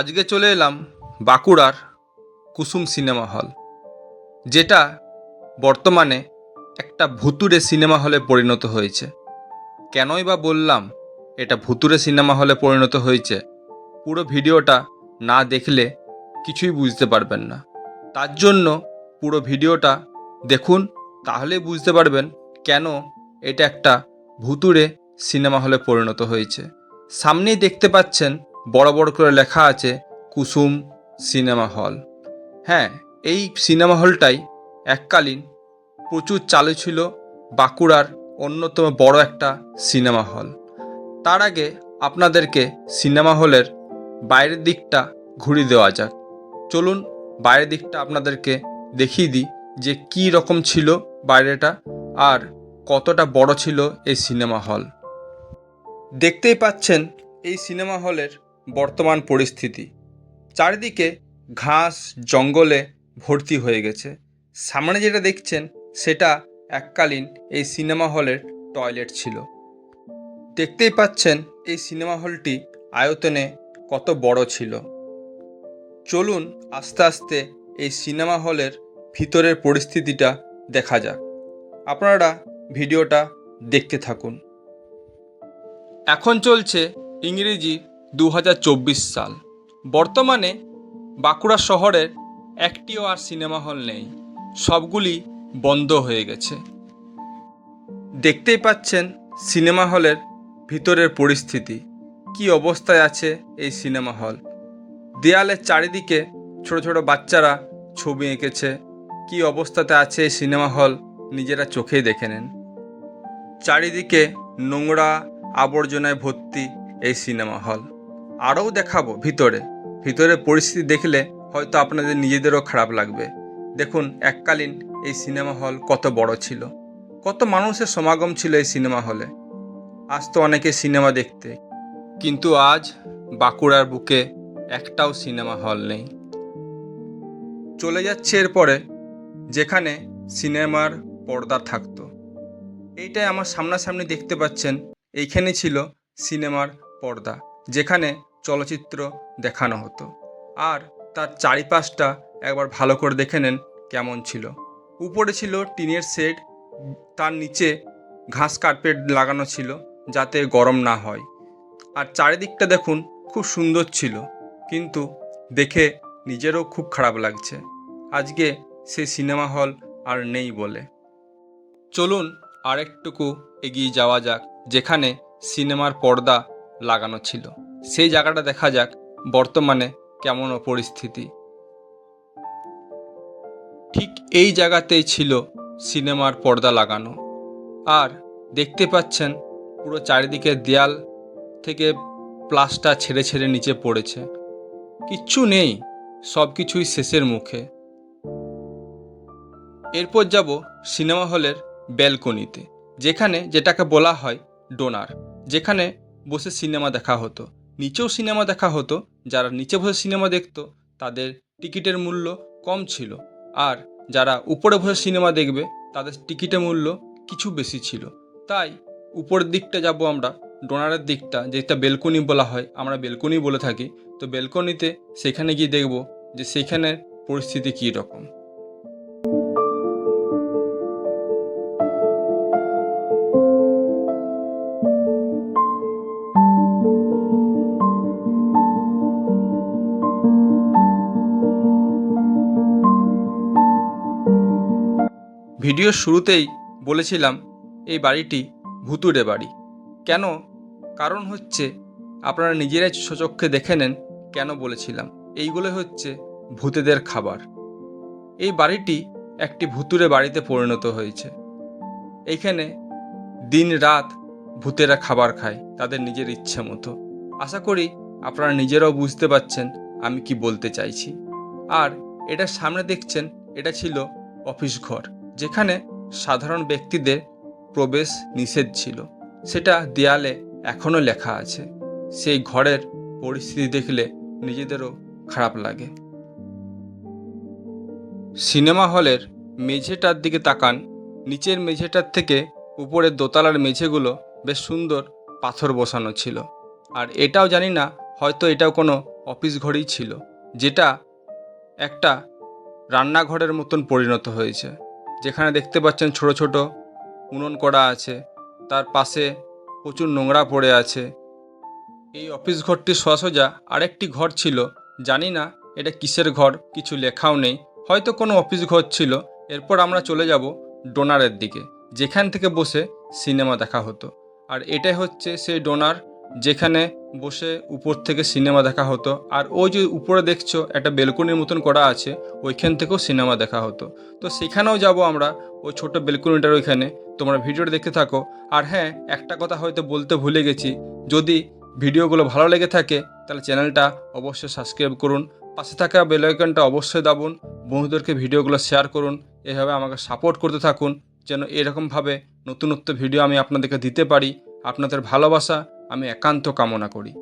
আজকে চলে এলাম বাঁকুড়ার কুসুম সিনেমা হল, যেটা বর্তমানে একটা ভুতুরে সিনেমা হলে পরিণত হয়েছে। কেনই বা বললাম এটা ভুতুরে সিনেমা হলে পরিণত হয়েছে, পুরো ভিডিওটা না দেখলে কিছুই বুঝতে পারবেন না। তার জন্য পুরো ভিডিওটা দেখুন, তাহলে বুঝতে পারবেন কেন এটা একটা ভুতুরে সিনেমা হলে পরিণত হয়েছে। সামনেই দেখতে পাচ্ছেন বড় বড় করে লেখা আছে কুসুম সিনেমা হল। হ্যাঁ এই সিনেমা হলটাই এককালীন প্রচুর চালু ছিল বাঁকুড়ার অন্যতম বড় একটা সিনেমা হল। তার আগে আপনাদেরকে সিনেমা হলের বাইরের দিকটা ঘুরিয়ে দেওয়া যাক। চলুন বাইরের দিকটা আপনাদেরকে দেখিয়ে দিই যে কী রকম ছিল বাইরেটা আর কতটা বড় ছিল এই সিনেমা হল। দেখতেই পাচ্ছেন এই সিনেমা হলের বর্তমান পরিস্থিতি। চারিদিকে ঘাস, জঙ্গলে ভর্তি হয়ে গেছে। সামনে যেটা দেখছেন, সেটা এককালীন এই সিনেমা হলের টয়লেট ছিল। দেখতেই পাচ্ছেন, এই সিনেমা হলটি আয়তনে কত বড় ছিল। চলুন আস্তে আস্তে এই সিনেমা হলের ভিতরের পরিস্থিতিটা দেখা যাক। আপনারা ভিডিওটা দেখতে থাকুন। এখন চলছে ইংরেজি দু হাজার চব্বিশ সাল। বর্তমানে বাঁকুড়া শহরের একটিও আর সিনেমা হল নেই, সবগুলি বন্ধ হয়ে গেছে। দেখতেই পাচ্ছেন সিনেমা হলের ভিতরের পরিস্থিতি, কি অবস্থায় আছে এই সিনেমা হল। দেয়ালের চারিদিকে ছোট ছোট বাচ্চারা ছবি এঁকেছে, কি অবস্থাতে আছে এই সিনেমা হল নিজেরা চোখেই দেখে নেন। চারিদিকে নোংরা আবর্জনায় ভর্তি এই সিনেমা হল। আরও দেখাবো ভিতরে। ভিতরে পরিস্থিতি দেখলে হয়তো আপনাদের নিজেদেরও খারাপ লাগবে। দেখুন, এককালীন এই সিনেমা হল কত বড় ছিল। কত মানুষের সমাগম ছিল এই সিনেমা হলে। আসতো অনেকে সিনেমা দেখতে। কিন্তু আজ বাঁকুড়ার বুকে একটাও সিনেমা হল নেই। চলে যাচ্ছে এরপরে, যেখানে সিনেমার পর্দা থাকতো। এইটাই আমার সামনাসামনি দেখতে পাচ্ছেন। এইখানে ছিল সিনেমার পর্দা, যেখানে চলচ্চিত্র দেখানো হতো। আর তার চারিপাশটা একবার ভালো করে দেখে নেন কেমন ছিল। উপরে ছিল টিনের শেড, তার নিচে ঘাস কার্পেট লাগানো ছিল যাতে গরম না হয়। আর চারিদিকটা দেখুন খুব সুন্দর ছিল, কিন্তু দেখে নিজেরও খুব খারাপ লাগছে। আজকে সেই সিনেমা হল আর নেই বলে। চলুন আরেকটুকু এগিয়ে যাওয়া যাক, যেখানে সিনেমার পর্দা লাগানো ছিল। সেই জায়গাটা দেখা যাক বর্তমানে কেমন পরিস্থিতি। ঠিক এই জায়গাতেই ছিল সিনেমার পর্দা লাগানো। আর দেখতে পাচ্ছেন পুরো চারিদিকে দেয়াল থেকে প্লাস্টার ছেড়ে ছেড়ে নিচে পড়েছে। কিচ্ছু নেই সব কিছুই শেষের মুখে। এরপর যাব সিনেমা হলের ব্যালকনিতে, যেখানে যেটাকে বলা হয় ডোনার, যেখানে বসে সিনেমা দেখা হতো। নিচেও সিনেমা দেখা হতো, যারা নিচে বসে সিনেমা দেখতো, তাদের টিকিটের মূল্য কম ছিল। আর যারা উপরে বসে সিনেমা দেখবে, তাদের টিকিটের মূল্য কিছু বেশি ছিল। তাই, উপরের দিকটা যাব আমরা, ডোনারের দিকটা, যেটা বেলকনি বলা হয়, আমরা বেলকনি বলে থাকি। তো বেলকনিতে সেখানে গিয়ে দেখব যে সেখানের পরিস্থিতি কী রকম ভিডিওর শুরুতেই বলেছিলাম, এই বাড়িটি ভুতুড়ে বাড়ি। কেন? কারণ হচ্ছে, আপনারা নিজেরাই সচক্ষে দেখে নেন কেন বলেছিলাম। এইগুলো হচ্ছে ভূতেদের খাবার। এই বাড়িটি একটি ভুতুরে বাড়িতে পরিণত হয়েছে। এইখানে দিন রাত ভূতেরা খাবার খায়, তাদের নিজের ইচ্ছে মতো। আশা করি আপনারা নিজেরাও বুঝতে পারছেন আমি কি বলতে চাইছি। আর এটা সামনে দেখছেন, এটা ছিল অফিস ঘর। যেখানে সাধারণ ব্যক্তিদের প্রবেশ নিষেধ ছিল। সেটা দেয়ালে এখনও লেখা আছে। সেই ঘরের পরিস্থিতি দেখলে নিজেদেরও খারাপ লাগে। সিনেমা হলের মেঝেটার দিকে তাকান। নিচের মেঝেটার থেকে উপরের দোতলার মেঝেগুলো বেশ সুন্দর পাথর বসানো ছিল। আর এটাও জানি না, হয়তো এটাও কোনো অফিস ঘরেই ছিল, যেটা একটা রান্নাঘরের মতন পরিণত হয়েছে। যেখানে দেখতে পাচ্ছেন ছোট ছোট উনুন করা আছে। তার পাশে প্রচুর নোংরা পড়ে আছে। এই অফিস ঘরটি সোজা আরেকটি ঘর ছিল। জানি না এটা কিসের ঘর, কিছু লেখাও নেই। হয়তো কোনো অফিস ঘর ছিল। এরপর আমরা চলে যাব ডোনারের দিকে। যেখান থেকে বসে সিনেমা দেখা হতো। আর এটাই হচ্ছে সেই ডোনার যেখানে বসে উপর থেকে সিনেমা দেখা হতো। আর ওই যে উপরে দেখছ, একটা বেলকনির মতন করা আছে, ওইখান থেকেও সিনেমা দেখা হতো। তো সেখানেও যাব আমরা, ওই ছোট বেলকনিটার ওইখানে। তোমরা ভিডিওটা দেখতে থাকো। আর হ্যাঁ একটা কথা হয়তো বলতে ভুলে গেছি। যদি ভিডিওগুলো ভালো লেগে থাকে, তাহলে চ্যানেলটা অবশ্যই সাবস্ক্রাইব করুন। পাশে থাকা বেল আইকনটা অবশ্যই দাবুন। বন্ধুদেরকে ভিডিওগুলো শেয়ার করুন। এভাবে আমাকে সাপোর্ট করতে থাকুন। যেন এরকমভাবে নতুনত্ব ভিডিও আমি আপনাদেরকে দিতে পারি। আপনাদের ভালোবাসা আমি একান্ত কামনা করি।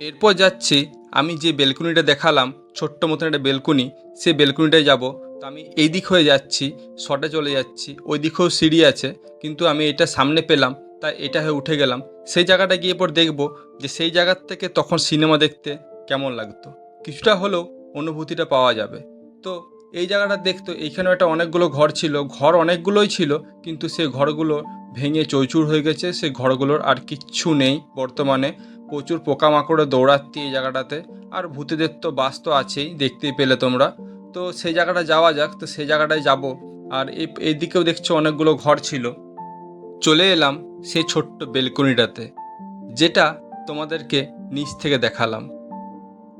এরপর যাচ্ছি, আমি যে বেলকুনিটা দেখালাম, ছোট্ট মতন একটা বেলকুনি, সে বেলকুনিটায় যাব। তো আমি এই দিক হয়ে যাচ্ছি, শটে চলে যাচ্ছি, ওই দিকেও সিঁড়ি আছে, কিন্তু আমি এটা সামনে পেলাম, তাই এটা হয়ে উঠে গেলাম। সেই জায়গাটা গিয়ে পর দেখব যে সেই জায়গার থেকে তখন সিনেমা দেখতে কেমন লাগতো। কিছুটা হলেও অনুভূতিটা পাওয়া যাবে। তো এই জায়গাটা দেখতো এইখানেও একটা অনেকগুলো ঘর ছিল, ঘর অনেকগুলোই ছিল, কিন্তু সে ঘরগুলো ভেঙে চৌচুর হয়ে গেছে সেই ঘরগুলোর আর কিচ্ছু নেই। বর্তমানে প্রচুর পোকামাকড়ে দৌড়াচ্ছি এই জায়গাটাতে। আর ভূতেদের তো বাস তো আছেই, দেখতেই পেলে তোমরা। তো সেই জায়গাটা যাওয়া যাক, তো সেই জায়গাটায় যাব। আর এই এইদিকেও দেখছ অনেকগুলো ঘর ছিল। চলে এলাম সেই ছোট্ট বেলকনিটাতে, যেটা তোমাদেরকে নিচ থেকে দেখালাম।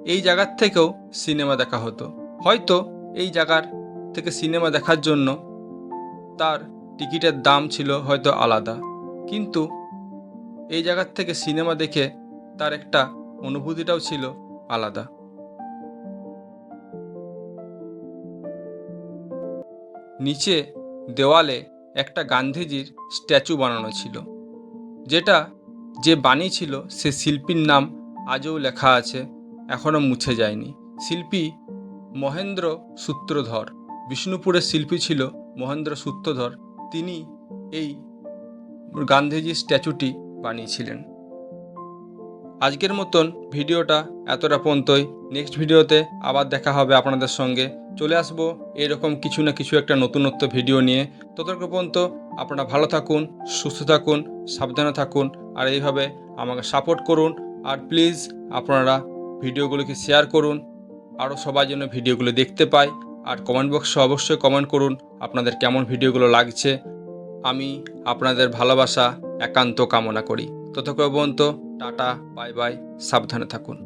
এই জায়গার থেকেও সিনেমা দেখা হতো। হয়তো এই জায়গার থেকে সিনেমা দেখার জন্য তার টিকিটের দাম ছিল হয়তো আলাদা। কিন্তু এই জায়গার থেকে সিনেমা দেখে তার একটা অনুভূতিটাও ছিল আলাদা। নিচে দেওয়ালে একটা গান্ধীজির স্ট্যাচু বানানো ছিল। যেটা যে বানিয়েছিল সে শিল্পীর নাম আজও লেখা আছে এখনও মুছে যায়নি। শিল্পী মহেন্দ্র সূত্রধর, বিষ্ণুপুরের শিল্পী ছিল মহেন্দ্র সূত্রধর। তিনি এই গান্ধীজির স্ট্যাচুটি বানিয়েছিলেন। আজকের মতন ভিডিওটা এতটা পর্যন্তই। নেক্সট ভিডিওতে আবার দেখা হবে আপনাদের সঙ্গে। চলে আসব এরকম কিছু না কিছু একটা নতুনত্ব ভিডিও নিয়ে। ততক্ষণ পর্যন্ত আপনারা ভালো থাকুন, সুস্থ থাকুন, সাবধানে থাকুন, আর এইভাবে আমাকে সাপোর্ট করুন। আর প্লিজ আপনারা ভিডিওগুলোকে শেয়ার করুন। আরও সবাই যেন ভিডিওগুলো দেখতে পায় আর কমেন্ট বক্সে অবশ্যই কমেন্ট করুন আপনাদের কেমন ভিডিওগুলো লাগছে। আমি আপনাদের ভালোবাসা, একান্ত কামনা করি। ততক্ষণ পর্যন্ত টাটা বাই বাই সাবধানে থাকুন।